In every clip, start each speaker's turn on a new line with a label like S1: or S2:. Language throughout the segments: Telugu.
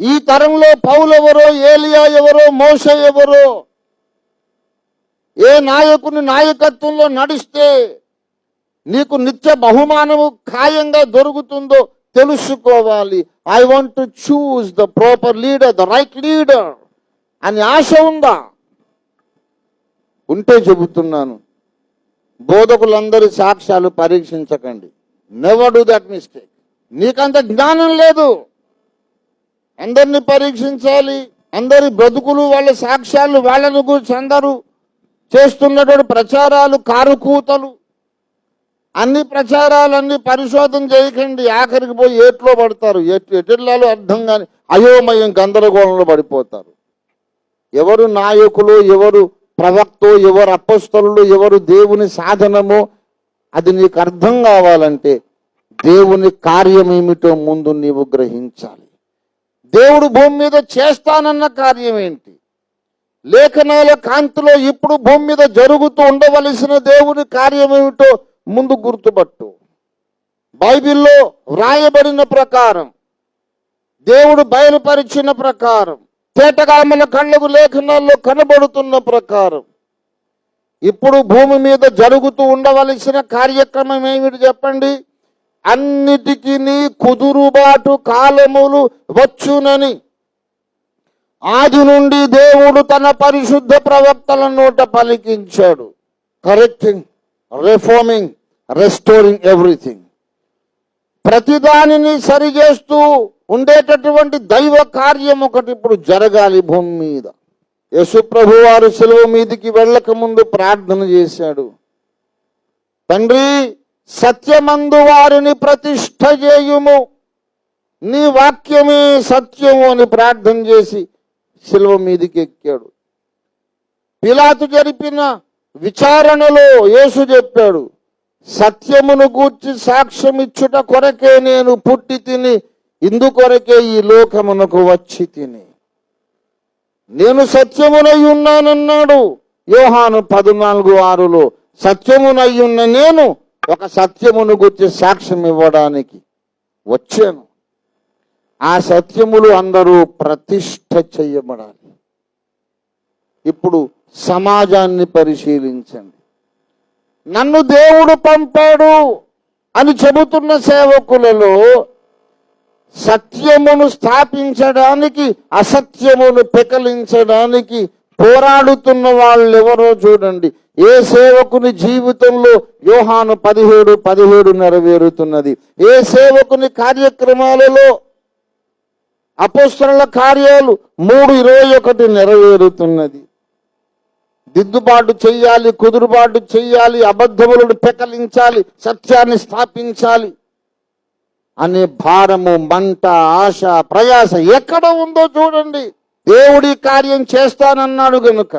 S1: ఈ తరంలో పౌలు ఎవరో ఏలియా ఎవరో మోస ఎవరో ఏ నాయకుని నాయకత్వంలో నడిస్తే నీకు నిత్య బహుమానము ఖాయంగా దొరుకుతుందో తెలుసుకోవాలి. I want to choose the proper leader the right leader అని ఆశ ఉందా? ఉంటే చెబుతున్నాను. బోధకులందరి సాక్ష్యాలు పరీక్షించకండి. నెవర్ డూ దట్ మిస్టేక్ నీకంత జ్ఞానం లేదు. అందరిని పరీక్షించాలి. అందరి బ్రతుకులు వాళ్ళ సాక్ష్యాలు వాళ్ళను గురించి అందరూ చేస్తున్నటువంటి ప్రచారాలు కారుకూతలు. అన్ని ప్రచారాలు పరిశోధన చేయకండి. ఆఖరికి పోయి ఏట్లో పడతారు. ఎటు ఎటుల్లాలో అర్థం కాని అయోమయం గందరగోళంలో పడిపోతారు. ఎవరు నాయకులు ఎవరు ప్రవక్తో ఎవరు అపస్తులు ఎవరు దేవుని సాధనమో అది నీకు అర్థం కావాలంటే దేవుని కార్యం ఏమిటో ముందు నీవు గ్రహించాలి. దేవుడు భూమి మీద చేస్తానన్న కార్యం ఏంటి? లేఖనాల కాంతిలో ఇప్పుడు భూమి మీద జరుగుతూ ఉండవలసిన దేవుని కార్యం ఏమిటో ముందు గుర్తుపట్టు. బైబిల్లో వ్రాయబడిన ప్రకారం దేవుడు బయలుపరిచిన ప్రకారం తేటగా మన కళ్ళకు లేఖనాల్లో కనబడుతున్న ప్రకారం ఇప్పుడు భూమి మీద జరుగుతూ ఉండవలసిన కార్యక్రమం ఏమిటి చెప్పండి? అన్నిటికీ కుదురుబాటు కాలములు వచ్చునని. ఆది నుండి దేవుడు తన పరిశుద్ధ ప్రవక్తల నోట పలికించాడు. కరెక్టింగ్ రిఫార్మింగ్ రెస్టోరింగ్ ఎవ్రీథింగ్ ప్రతిదానిని సరిచేస్తూ ఉండేటటువంటి దైవ కార్యం ఒకటి ఇప్పుడు జరగాలి భూమి మీద. యశుప్రభు వారు సెలవు మీదికి వెళ్ళక ముందు ప్రార్థన చేశాడు. తండ్రి సత్యమందు వారిని ప్రతిష్ఠ చేయుము. నీ వాక్యమే సత్యము అని ప్రార్థన చేసి శిలువ మీదికి ఎక్కాడు. పిలాతు జరిపిన విచారణలో యేసు చెప్పాడు సత్యమును గూర్చి సాక్ష్యం ఇచ్చుట కొరకే నేను పుట్టి తిని ఇందుకొరకే ఈ లోకమునకు వచ్చి తిని. నేను సత్యమునై ఉన్నానన్నాడు యోహాను పద్నాలుగు ఆరులో. సత్యమునై ఉన్న నేను ఒక సత్యమును గుర్చి సాక్ష్యం ఇవ్వడానికి వచ్చాను. ఆ సత్యములు అందరూ ప్రతిష్ట చేయబడాలి. ఇప్పుడు సమాజాన్ని పరిశీలించండి. నన్ను దేవుడు పంపాడు అని చెబుతున్న సేవకులలో సత్యమును స్థాపించడానికి అసత్యమును పెకలించడానికి పోరాడుతున్న వాళ్ళు ఎవరో చూడండి. ఏ సేవకుని జీవితంలో యోహాను పదిహేడు పదిహేడు నెరవేరుతున్నది? ఏ సేవకుని కార్యక్రమాలలో అపోస్తల కార్యాలు మూడు ఇరవై ఒకటి నెరవేరుతున్నది? దిద్దుబాటు చెయ్యాలి కుదురుబాటు చెయ్యాలి అబద్ధములను పెకలించాలి సత్యాన్ని స్థాపించాలి అనే భారము మంట ఆశ ప్రయాస ఎక్కడ ఉందో చూడండి. దేవుడి కార్యం చేస్తానన్నాడు గనుక.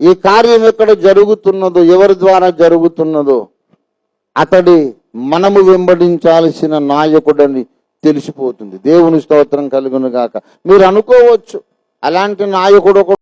S1: ఈ కార్యం ఎక్కడ జరుగుతున్నదో ఎవరి ద్వారా జరుగుతున్నదో అతడి మనము వెంబడించాల్సిన నాయకుడని తెలిసిపోతుంది. దేవుని స్తోత్రం కలుగును గాక. మీరు అనుకోవచ్చు అలాంటి నాయకుడు ఒక